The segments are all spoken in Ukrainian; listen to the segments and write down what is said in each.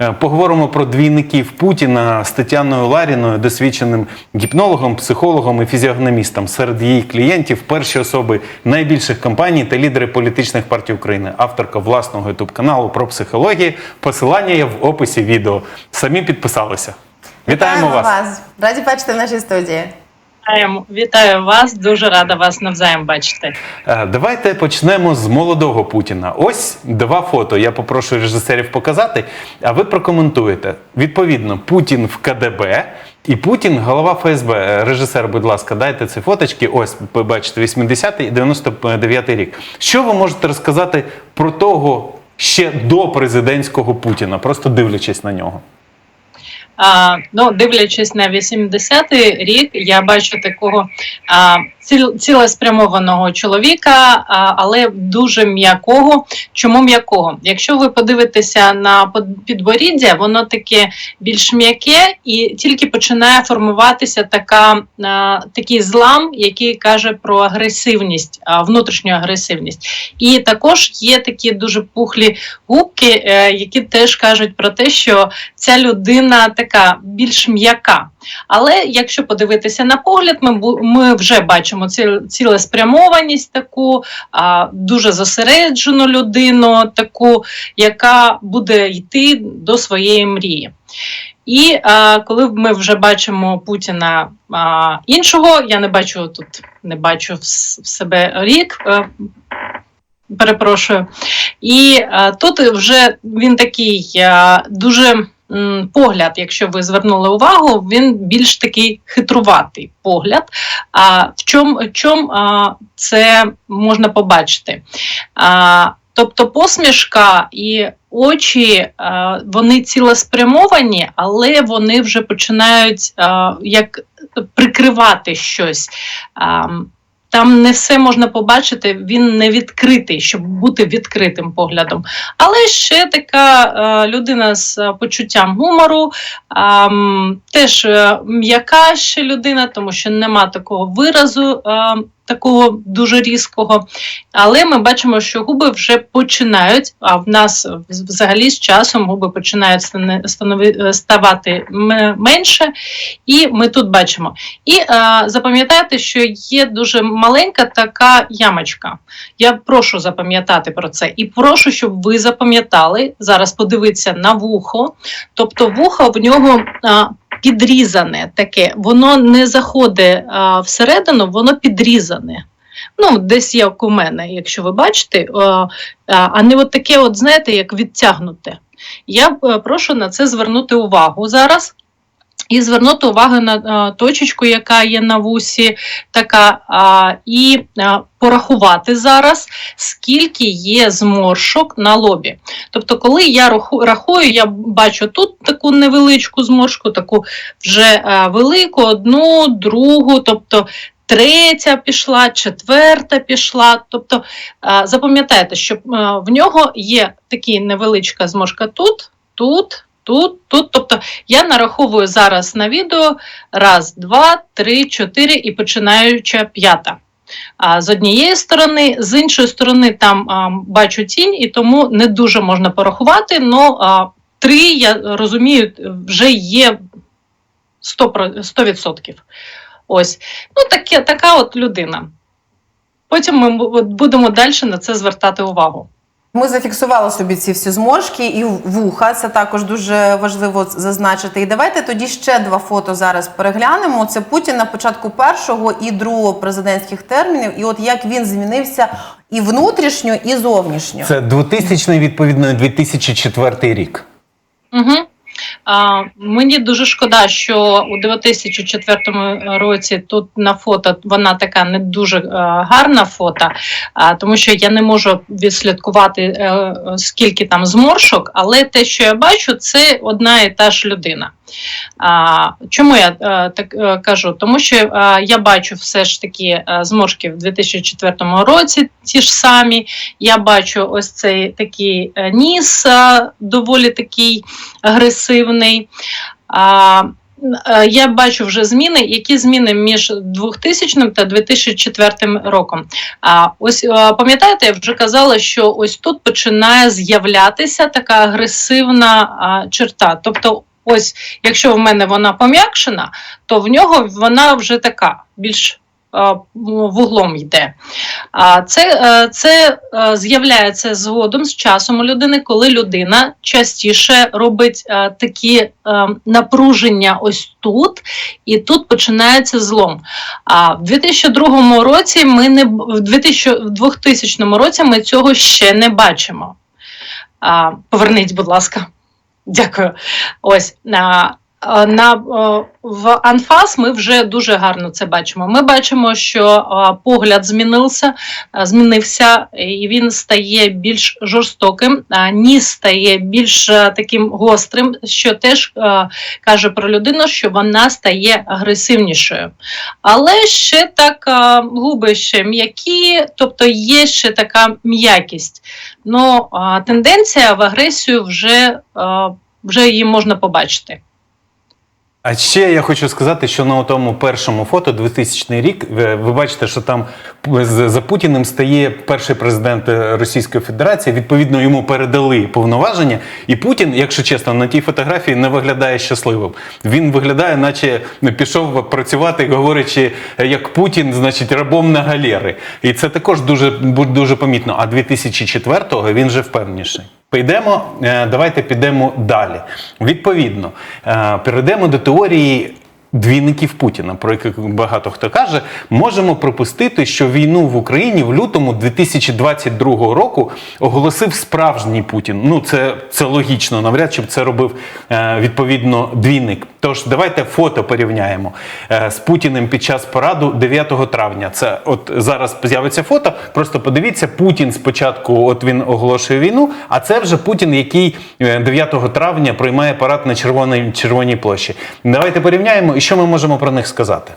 Е, Поговоримо про двійників Путіна з Тетяною Ларіною, досвідченим гіпнологом, психологом і фізіогномістом. Серед її клієнтів перші особи найбільших компаній та лідери політичних партій України. Авторка власного ютуб каналу про психологію. Посилання є в описі відео. Самі підписалися. Вітаємо вас. Раді бачити в нашій студії. Вітаємо, вітаю вас, дуже рада вас навзаєм бачити. Е, Давайте почнемо з молодого Путіна. Ось два фото. Я попрошу режисерів показати, а ви прокоментуєте. Відповідно, Путін в КДБ і Путін голова ФСБ. Е, Режисер, будь ласка, дайте ці фоточки. Ось ви бачите 80-й і 99-й рік. Що ви можете розказати про того ще до президентського Путіна, просто дивлячись на нього? Ну, дивлячись на 80-й рік, я бачу такого цілеспрямованого чоловіка, але дуже м'якого. Чому м'якого? Якщо ви подивитеся на підборіддя, воно таке більш м'яке і тільки починає формуватися така, такий злам, який каже про агресивність, внутрішню агресивність. І також є такі дуже пухлі губки, е, які теж кажуть про те, що ця людина така більш м'яка. Але якщо подивитися на погляд, ми, ми вже бачимо ці, цілеспрямованість таку, а, дуже зосереджену людину, таку, яка буде йти до своєї мрії. І а, коли ми вже бачимо Путіна а, іншого, я не бачу тут, не бачу в, в себе рік. е, Перепрошую. І а, тут вже він такий а, дуже погляд, якщо ви звернули увагу, він більш такий хитруватий погляд. А в чому чом, це можна побачити? А, тобто посмішка і очі вони цілеспрямовані, але вони вже починають як прикривати щось. Там не все можна побачити, він не відкритий, щоб бути відкритим поглядом. Але ще така е, людина з е, почуттям гумору, а, теж е, м'яка ще людина, тому що нема такого виразу, е, такого дуже різкого. Але ми бачимо, що губи вже починають, а в нас взагалі з часом губи починають е, ставати менше. І ми тут бачимо. І е, запам'ятайте, що є дуже маленька така ямочка. Я прошу запам'ятати про це. І прошу, щоб ви запам'ятали зараз. Подивитися на вухо. Тобто, вухо в нього. Підрізане таке, воно не заходить а, всередину, воно підрізане. Ну, десь як у мене, якщо ви бачите, а, а, а не от таке, от, знаєте, як відтягнуте. Я е, прошу на це звернути увагу зараз. І звернути увагу на а, точечку, яка є на вусі, така, а, і а, порахувати зараз, скільки є зморшок на лобі. Тобто, коли я рахую, я бачу тут таку невеличку зморшку, таку вже а, велику, одну, другу, тобто. Третя пішла, четверта пішла. Тобто запам'ятайте, що в нього є така невеличка зморшка тут, тут, тут, тут. Тобто я нараховую зараз на відео раз, два, три, чотири і починаюча п'ята. А з однієї сторони, з іншої сторони, там а, бачу тінь, і тому не дуже можна порахувати. але три, я розумію, вже є 100%. 100%. Ось. Ну, таке, така от людина. Потім ми будемо далі на це звертати увагу. Ми зафіксували собі ці всі зможки і вуха. Це також дуже важливо зазначити. І давайте тоді ще два фото зараз переглянемо. Це Путін на початку першого і другого президентських термінів. І от як він змінився і внутрішньо, і зовнішньо. Це 2000 відповідно 2004 рік. Угу. Мені дуже шкода, що у 2004 році тут на фото вона така не дуже е, гарна фото, тому що я не можу відслідкувати е, скільки там зморшок, але те, що я бачу, це одна і та ж людина. А, чому я е, так е, кажу? Тому що е, я бачу все ж таки зморшки в 2004 році, ті ж самі. Я бачу ось цей такий ніс, е, доволі такий агресивний. А, я бачу вже зміни. Які зміни між 2000 та 2004 роком? А ось пам'ятаєте, я вже казала, що ось тут починає з'являтися така агресивна а, черта. Тобто, ось якщо в мене вона пом'якшена, то в нього вона вже така більш е, вуглом йде. Це, е, це е, з'являється згодом з часом у людини, коли людина частіше робить е, такі напруження ось тут, і тут починається злом. А в 2002 році ми не в 2000, році ми цього ще не бачимо. Поверніть, будь ласка. Дякую. Ось на, на в Анфас ми вже дуже гарно це бачимо. Ми бачимо, що погляд змінився, змінився, і він стає більш жорстоким, ніс стає більш таким гострим, що теж каже про людину, що вона стає агресивнішою. Але ще так губи ще м'які, тобто є ще така м'якість. Ну, тенденція в агресію вже, вже її можна побачити. А ще я хочу сказати, що на тому першому фото 2000 рік ви, бачите, що там за Путіним стає перший президент е, Російської Федерації. Відповідно, йому передали повноваження. І Путін, якщо чесно, на тій фотографії не виглядає щасливим. Він виглядає, наче пішов працювати, говорячи, як Путін, значить, рабом на галери. І це також дуже дуже помітно. А 2004-го він вже впевніший. Підемо, е, давайте підемо далі. Відповідно, е, перейдемо до теорії двійників Путіна, про яких багато хто каже. Можемо припустити, що війну в Україні в лютому 2022 року оголосив справжній Путін. Ну, це, це логічно, навряд чи б це робив е, відповідно двійник. Тож давайте фото порівняємо е, з Путіним під час параду 9 травня. Це от зараз з'явиться фото. Просто подивіться, Путін спочатку, от він оголошує війну, а це вже Путін, який е, 9 травня приймає парад на Червоній Червоній площі. Давайте порівняємо, і що ми можемо про них сказати.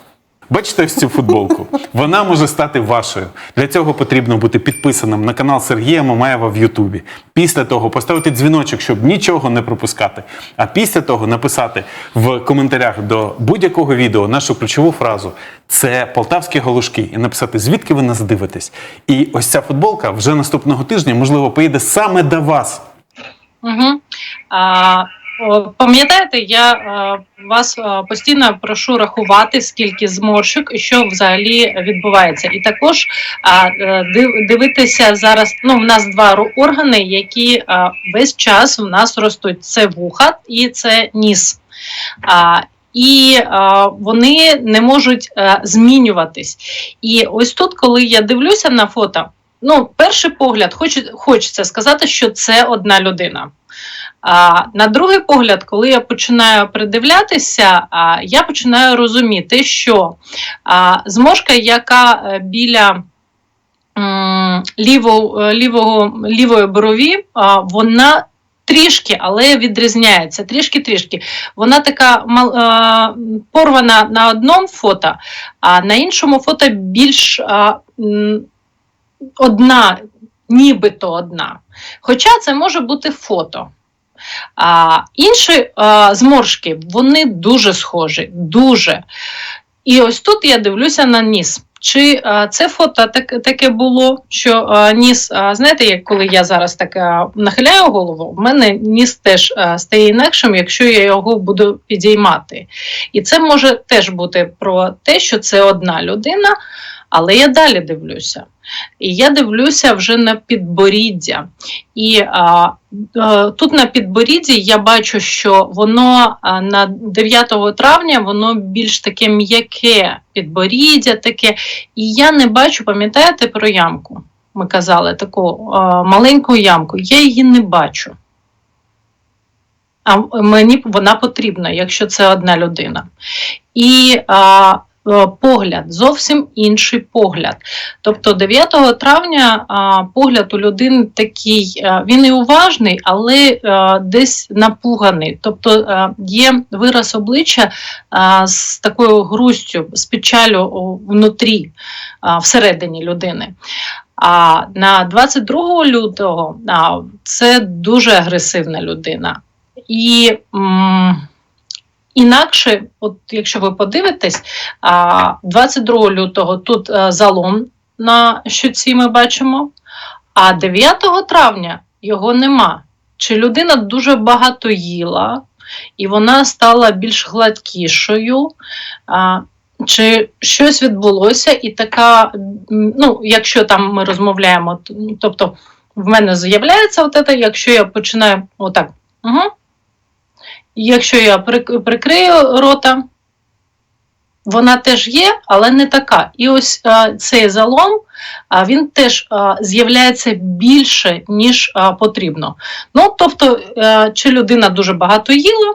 Бачите ось цю футболку? Вона може стати вашою. Для цього потрібно бути підписаним на канал Сергія Мамаєва в Ютубі. Після того поставити дзвіночок, щоб нічого не пропускати. А після того написати в коментарях до будь-якого відео нашу ключову фразу це полтавські галушки, і написати, звідки ви нас дивитесь. І ось ця футболка вже наступного тижня, можливо, поїде саме до вас. Угу. А, пам'ятаєте, я вас постійно прошу рахувати, скільки зморшок що взагалі відбувається. І також е, дивитися зараз. Ну, в нас два органи, які весь час в нас ростуть: це вуха і це ніс. І а, вони не можуть а, змінюватись. І ось тут, коли я дивлюся на фото, ну, перший погляд, хоч, хочеться сказати, що це одна людина. А, на другий погляд, коли я починаю придивлятися, а, я починаю розуміти, що а, зможка, яка е, біля лівого, е, лівого, лівої брові, а, вона трішки, але відрізняється. Трішки-трішки. Вона така а, порвана на одному фото, а на іншому фото більш а, одна, нібито одна. Хоча це може бути фото. А інші а, зморшки вони дуже схожі, дуже. І ось тут я дивлюся на ніс. Чи а, це фото так, таке було, що а, ніс, а, знаєте, як коли я зараз так а, нахиляю голову, в мене ніс теж а, стає інакшим, якщо я його буду підіймати. І це може теж бути про те, що це одна людина, але я далі дивлюся. І я дивлюся вже на підборіддя. І а, а, тут на підборідді я бачу, що воно а, на 9 травня воно більш таке м'яке підборіддя таке. І я не бачу, пам'ятаєте про ямку? Ми казали таку а, маленьку ямку. Я її не бачу. А мені вона потрібна, якщо це одна людина. І а, погляд, зовсім інший погляд. Тобто 9 травня погляд у людини такий, він і уважний, але десь напуганий. Тобто є вираз обличчя з такою грустю, з печалю внутрі, всередині людини. А на 22 лютого це дуже агресивна людина. І, м, інакше, от якщо ви подивитесь, 22 лютого тут е, залом на щоці ми бачимо, а 9 травня його нема. Чи людина дуже багато їла, і вона стала більш гладкішою, чи щось відбулося, і така, ну, якщо там ми розмовляємо, тобто в мене з'являється от це, якщо я починаю отак. Угу. Якщо я прик- прикрию рота, вона теж є, але не така. І ось а, цей залом, а, він теж а, з'являється більше, ніж а, потрібно. Ну, тобто, а, чи людина дуже багато їла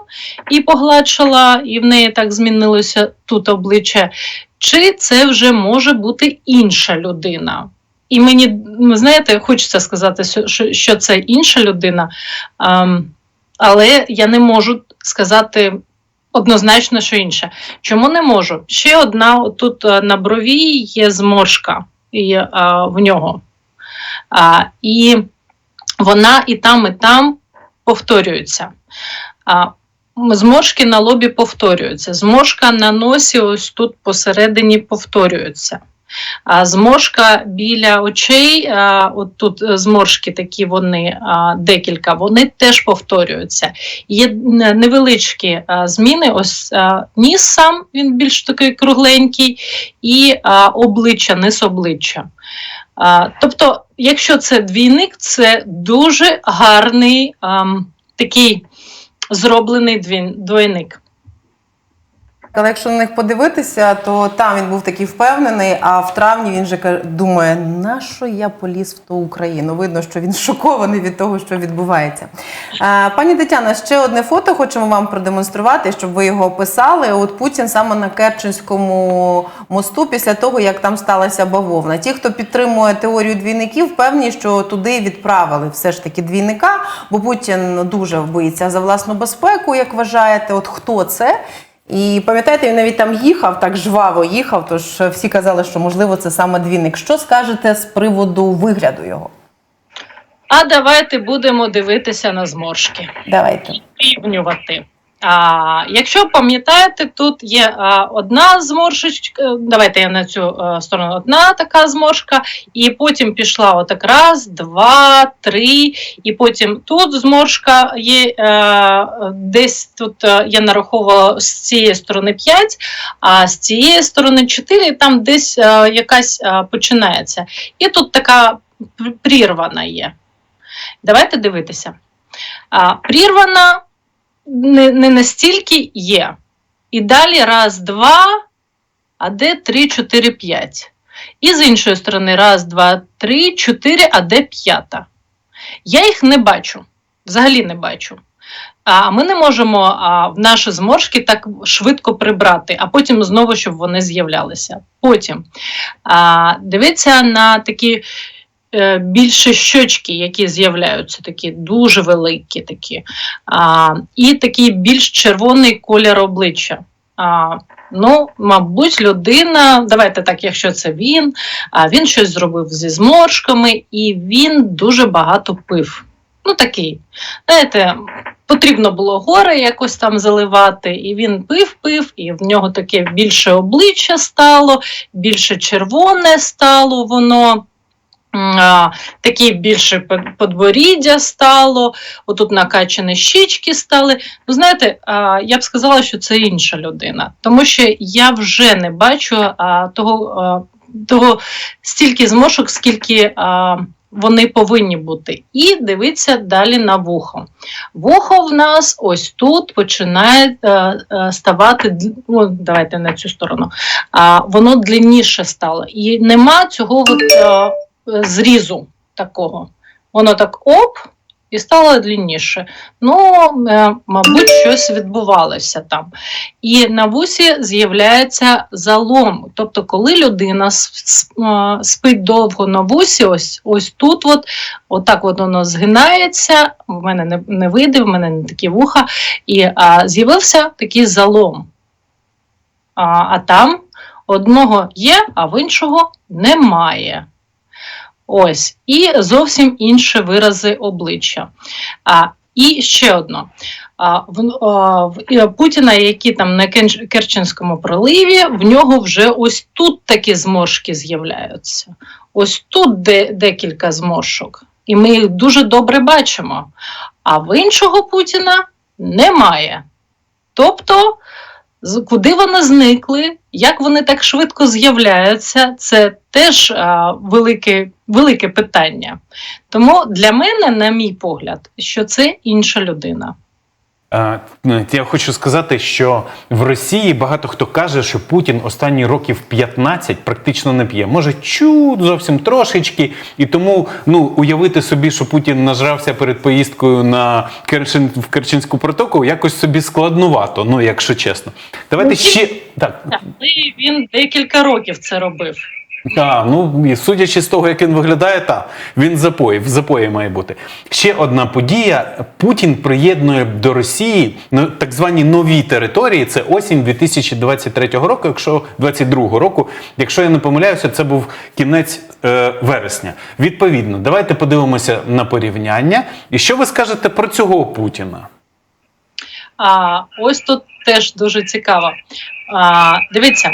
і погладшила, і в неї так змінилося тут обличчя, чи це вже може бути інша людина. І мені, ну, знаєте, хочеться сказати, що, це інша людина, ем, але я не можу сказати однозначно, що інше. Чому не можу? Ще одна тут е, на брові є зморшка і, е, в нього. А, і вона і там, і там повторюється. А, зморшки на лобі повторюються. Зморшка на носі, ось тут посередині повторюється. Зморшка біля очей, от тут зморшки такі вони декілька, вони теж повторюються. Є невеличкі зміни. Ось ніс сам він більш такий кругленький, і обличчя, низ обличчя. Тобто, якщо це двійник, це дуже гарний такий зроблений двій- двойник. Але якщо на них подивитися, то там він був такий впевнений, а в травні він же думає, на що я поліз в ту Україну? Видно, що він шокований від того, що відбувається. Е, Пані Тетяна, ще одне фото хочемо вам продемонструвати, щоб ви його описали. От Путін саме на Керченському мосту, після того, як там сталася бавовна. Ті, хто підтримує теорію двійників, певні, що туди відправили все ж таки двійника, бо Путін дуже боїться за власну безпеку, як вважаєте. От хто це? І пам'ятаєте, він навіть там їхав, так жваво їхав, тож всі казали, що можливо це саме двійник. Що скажете з приводу вигляду його? А давайте будемо дивитися на зморшки. Давайте. порівнювати. А, якщо пам'ятаєте, тут є а, одна зморшечка, давайте я на цю а, сторону, одна така зморшка, і потім пішла отак раз, два, три, і потім тут зморшка є е, десь тут е, я нараховувала з цієї сторони 5, а з цієї сторони 4, і там десь е, якась е, починається. І тут така прірвана є. Давайте дивитися. А, прірвана не, не настільки є. І далі раз, два, а де три, чотири, п'ять. І з іншої сторони, раз, два, три, чотири, а де п'ята. Я їх не бачу. Взагалі не бачу. А ми не можемо а, в наші зморшки так швидко прибрати, а потім знову, щоб вони з'являлися. Потім а, дивіться на такі більше щочки, які з'являються, такі дуже великі, такі, а, і такий більш червоний колір обличчя. А, ну, мабуть, людина, давайте так, якщо це він, а він щось зробив зі зморшками, і він дуже багато пив. Ну, такий, знаєте, потрібно було гори якось там заливати, і він пив, пив, і в нього таке більше обличчя стало, більше червоне стало воно. Такі більше подборіддя стало, отут накачані щічки стали. Ви знаєте, я б сказала, що це інша людина, тому що я вже не бачу того, того стільки зморшок, скільки вони повинні бути. І дивіться далі на вухо. Вухо в нас ось тут починає е, е, ставати, ну, давайте на цю сторону, воно длинніше стало. І нема цього от, е, зрізу такого. Воно так оп, і стало длинніше. Ну, е, мабуть, щось відбувалося там. І на вусі з'являється залом. Тобто, коли людина е, спить довго на вусі, ось, ось тут, от, отак от воно згинається, в мене не, не вийде, в мене не такі вуха, і а, з'явився такий залом. А, а там одного є, а в іншого немає. Ось, і зовсім інші вирази обличчя. А І ще одно. В, Путіна, які там на Керченському проливі, в нього вже ось тут такі зморшки з'являються. Ось тут де, декілька зморшок. І ми їх дуже добре бачимо. А в іншого Путіна немає. Тобто, куди вони зникли, як вони так швидко з'являються, це теж а, велике, велике питання. Тому для мене, на мій погляд, що це інша людина. Е, Я хочу сказати, що в Росії багато хто каже, що Путін останні років 15 практично не п'є. Може, чуть зовсім трошечки. І тому ну, уявити собі, що Путін нажрався перед поїздкою на Керчин, в Керченську протоку, якось собі складнувато, ну якщо чесно. Давайте Ну, ще. Так, він декілька років це робив. Та, ну і судячи з того, як він виглядає, та він запої, в запої має бути. Ще одна подія: Путін приєднує до Росії ну, так звані нові території. Це осінь 2023 року, якщо 22 року, якщо я не помиляюся, це був кінець е, вересня. Відповідно, давайте подивимося на порівняння. І що ви скажете про цього Путіна? А ось тут теж дуже цікаво. А, дивіться,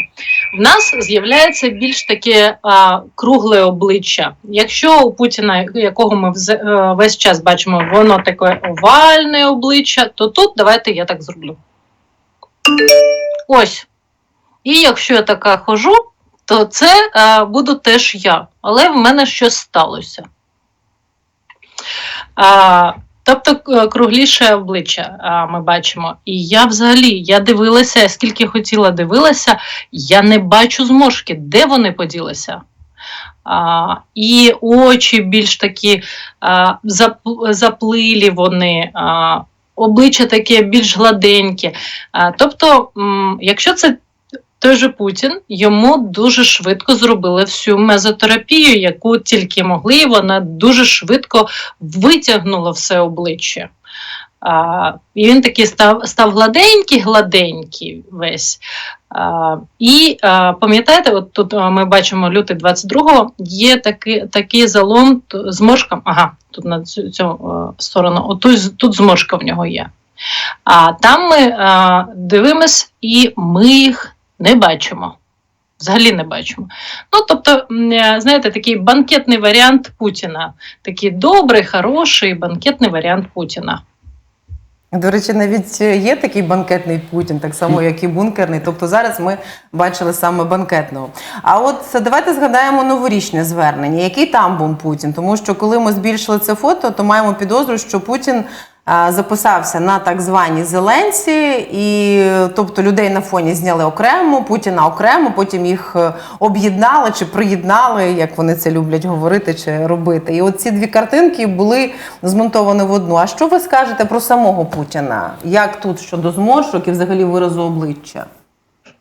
в нас з'являється більш таке а, кругле обличчя. Якщо у Путіна, якого ми е, весь час бачимо, воно таке овальне обличчя, то тут давайте я так зроблю. Ось. І якщо я така хожу, то це а, буду теж я. Але в мене щось сталося. А, тобто е, кругліше обличчя а, ми бачимо. І я взагалі я дивилася, скільки хотіла дивилася, я не бачу зморшки, де вони поділися. А, і очі більш такі а, зап- заплилі вони, а, обличчя таке більш гладеньке. А, тобто, м, якщо це той же Путін, йому дуже швидко зробили всю мезотерапію, яку тільки могли, і вона дуже швидко витягнула все обличчя. А, і він такий став, став гладенький, гладенький весь. А, і а, пам'ятаєте, от тут ми бачимо лютий 22-го, є такий, такий залом зморшка. Ага, тут на цю, цю сторону, от тут, тут зморшка в нього є. А там ми а, дивимось, і ми їх не бачимо. Взагалі не бачимо. Ну, тобто, е, знаєте, такий банкетний варіант Путіна. Такий добрий, хороший банкетний варіант Путіна. До речі, навіть є такий банкетний Путін, так само, як і бункерний. Тобто зараз ми бачили саме банкетного. А от давайте згадаємо новорічне звернення. Який там був Путін? Тому що коли ми збільшили це фото, то маємо підозру, що Путін записався на так звані зеленці, і тобто людей на фоні зняли окремо, Путіна окремо, потім їх е, об'єднали чи приєднали, як вони це люблять говорити чи робити. І от ці дві картинки були змонтовані в одну. А що ви скажете про самого Путіна? Як тут щодо зморшок і взагалі виразу обличчя?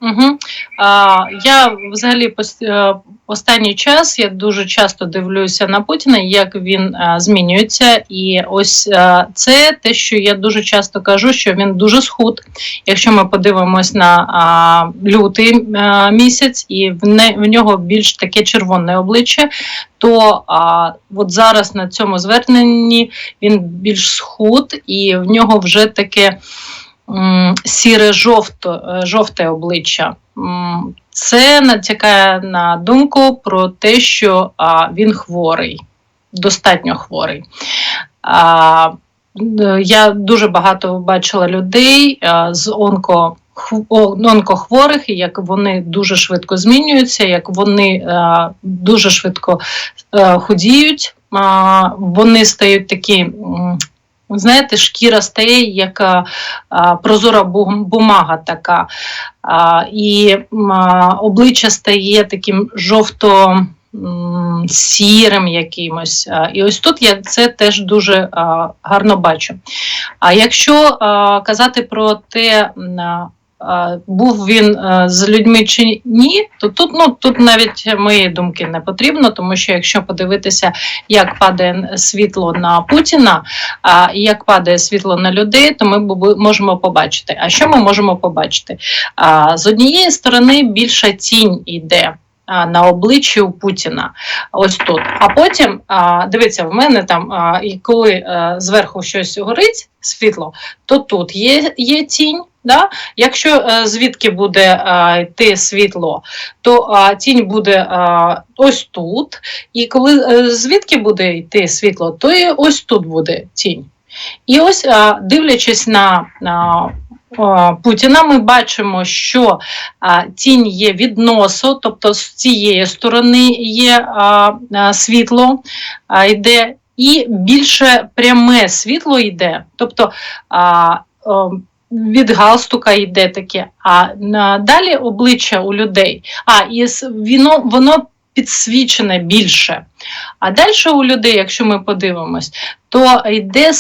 Угу. А, я взагалі пос- е, останній час я дуже часто дивлюся на Путіна, як він е, змінюється. І ось е, це те, що я дуже часто кажу, що він дуже схуд. Якщо ми подивимось на а, лютий е, місяць, і в, не, в нього більш таке червоне обличчя, то а, от зараз на цьому зверненні він більш схуд, і в нього вже таке сіре жовто, жовте обличчя. Це натякає на думку про те, що а, він хворий, достатньо хворий. А, я дуже багато бачила людей а, з онко. Онкохворих, як вони дуже швидко змінюються, як вони е, дуже швидко е, худіють, а, вони стають такі, знаєте, шкіра стає як прозора бумага така, і обличчя стає таким жовто. Сірим якимось. І ось тут я це теж дуже гарно бачу. А якщо казати про те, був він з людьми чи ні, то тут, ну, тут навіть моєї думки не потрібно, тому що якщо подивитися, як падає світло на Путіна, а, як падає світло на людей, то ми можемо побачити. А що ми можемо побачити? З однієї сторони більша тінь йде. на обличчі у Путіна. Ось тут. А потім, дивіться, в мене там, і коли зверху щось горить, світло, то тут є, є тінь. Да? Якщо е, звідки буде е, йти світло, то е, тінь буде ось тут. І коли звідки буде йти світло, то і ось тут буде тінь. І ось, дивлячись на, на Путіна, ми бачимо, що тінь є відносу, тобто з цієї сторони є світло, йде, і більше пряме світло йде. Тобто від галстука йде таке, а далі обличчя у людей. А, і воно, воно підсвічене більше. А далі у людей, якщо ми подивимось, то йде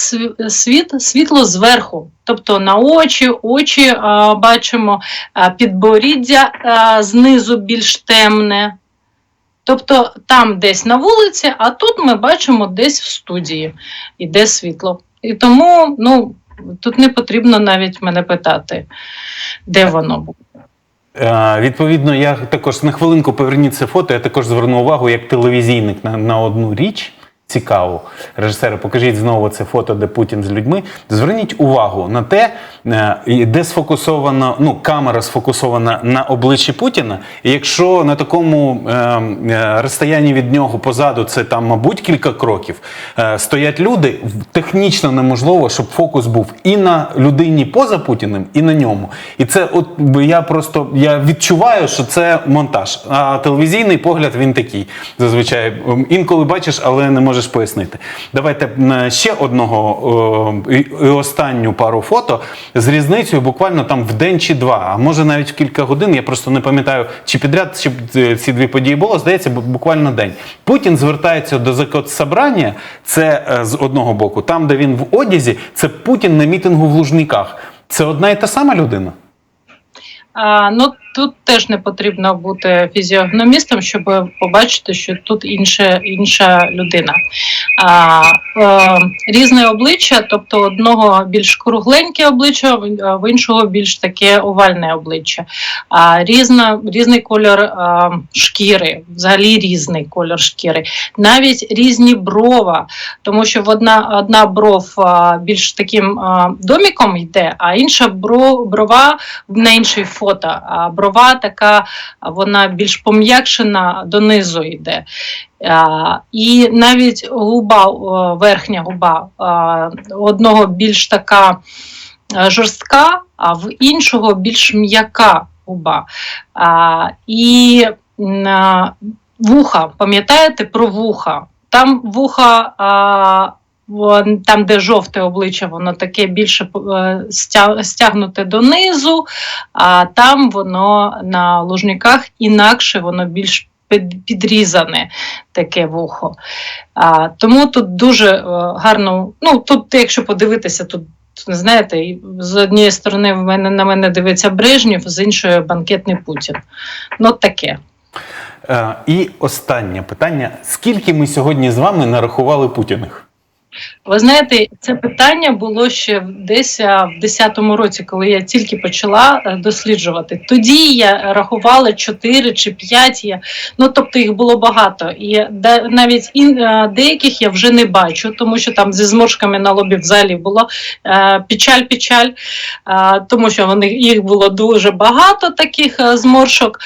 світ, світло зверху. Тобто на очі, очі а, бачимо, а, підборіддя а, знизу більш темне. Тобто там десь на вулиці, а тут ми бачимо десь в студії іде світло. І тому ну, тут не потрібно навіть мене питати, де воно буде. Е, Відповідно, я також на хвилинку поверніть це фото. Я також зверну увагу як телевізійник на, на одну річ. Цікаву. Режисери, покажіть знову це фото, де Путін з людьми. Зверніть увагу на те, де сфокусована, ну, камера сфокусована на обличчі Путіна. І якщо на такому е, е, розстоянні від нього позаду це там, мабуть, кілька кроків, е, стоять люди, технічно неможливо, щоб фокус був і на людині поза Путіним, і на ньому. І це, от я просто я відчуваю, що це монтаж. А телевізійний погляд він такий. Зазвичай Ем, інколи бачиш, але не можеш пояснити. Давайте ще одного е, і і останню пару фото з різницею буквально там в день чи два, а може навіть в кілька годин. Я просто не пам'ятаю, чи підряд чи е, ці дві події було. Здається, бу- буквально день. Путін звертається до закотсобрання, це е, з одного боку, там, де він в одязі, це Путін на мітингу в Лужниках. Це одна і та сама людина. А, ну, тут теж не потрібно бути фізіогномістом, щоб побачити, що тут інша, інша людина. А, е, різне обличчя, тобто одного більш кругленьке обличчя, в- в іншого більш таке овальне обличчя. А, різна, різний кольор а, шкіри, взагалі різний кольор шкіри, навіть різні брова, тому що одна, одна бров а, більш таким а, доміком йде, а інша бро, брова на іншій фото. А брова така, вона більш пом'якшена донизу йде. І навіть губа, верхня губа одного більш така жорстка, а в іншого більш м'яка губа. І вуха, пам'ятаєте про вуха? Там вуха. Там, де жовте обличчя, воно таке більше е, стягнуте донизу, а там воно на лужниках інакше, воно більш під- підрізане таке вухо. А, тому тут дуже е, гарно, ну тут, якщо подивитися, тут. Знаєте, з однієї сторони в мене на мене дивиться Брежнєв, з іншої банкетний Путін. Ну таке. Е, І останнє питання: скільки ми сьогодні з вами нарахували Путіних? Ви знаєте, це питання було ще десь в 10-му році, коли я тільки почала е, досліджувати. Тоді я рахувала 4 чи 5, я, ну тобто їх було багато. І навіть е, деяких я вже не бачу, тому що там зі зморшками на лобі взагалі було е, печаль-печаль, тому що вони, їх було дуже багато таких е, зморшок.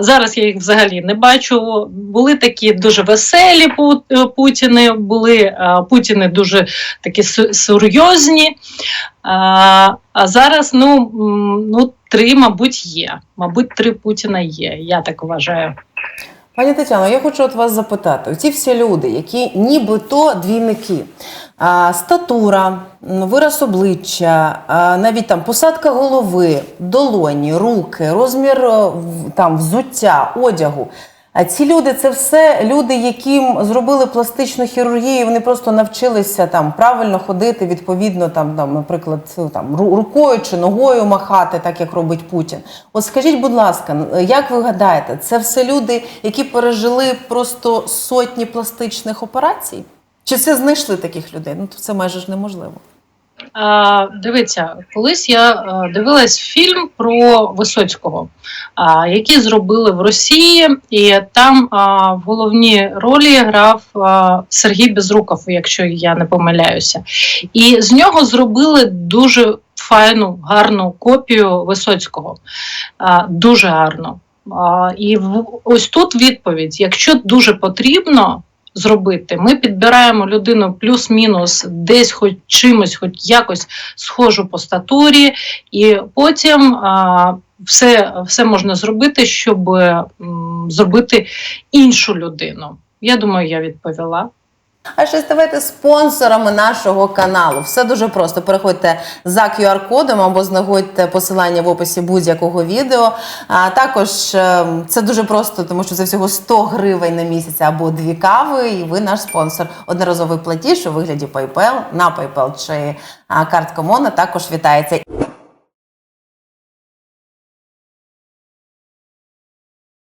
Зараз я їх взагалі не бачу. Були такі дуже веселі пу- Путіни, були е, Путіни дуже такі серйозні. А, а зараз ну, ну, три, мабуть, є. Мабуть, три Путіна є, я так вважаю. Пані Тетяно, я хочу от вас запитати: ці всі люди, які нібито двійники, статура, вираз обличчя, навіть там посадка голови, долоні, руки, розмір там взуття, одягу. А ці люди це все люди, яким зробили пластичну хірургію, вони просто навчилися там правильно ходити, відповідно, там, там, наприклад, там ру- рукою чи ногою махати, так як робить Путін. От скажіть, будь ласка, як ви гадаєте, це все люди, які пережили просто сотні пластичних операцій? Чи це знайшли таких людей? Ну то це майже ж неможливо. А, дивіться, колись я а, дивилась фільм про Висоцького, а, який зробили в Росії, і там а, в головній ролі грав а, Сергій Безруков, якщо я не помиляюся. І з нього зробили дуже файну, гарну копію Висоцького. А, дуже гарно. А, і ось тут відповідь: якщо дуже потрібно, зробити. Ми підбираємо людину плюс-мінус десь хоч чимось, хоч якось схожу по статурі, і потім а, все, все можна зробити, щоб м, зробити іншу людину. Я думаю, я відповіла. А ще ставайте спонсорами нашого каналу. Все дуже просто. Переходьте за QR-кодом або знаходьте посилання в описі будь-якого відео. А також е, це дуже просто, тому що це всього 100 гривень на місяць або дві кави, і ви наш спонсор. Одноразовий платіж у вигляді PayPal на PayPal чи картка Мона також вітається.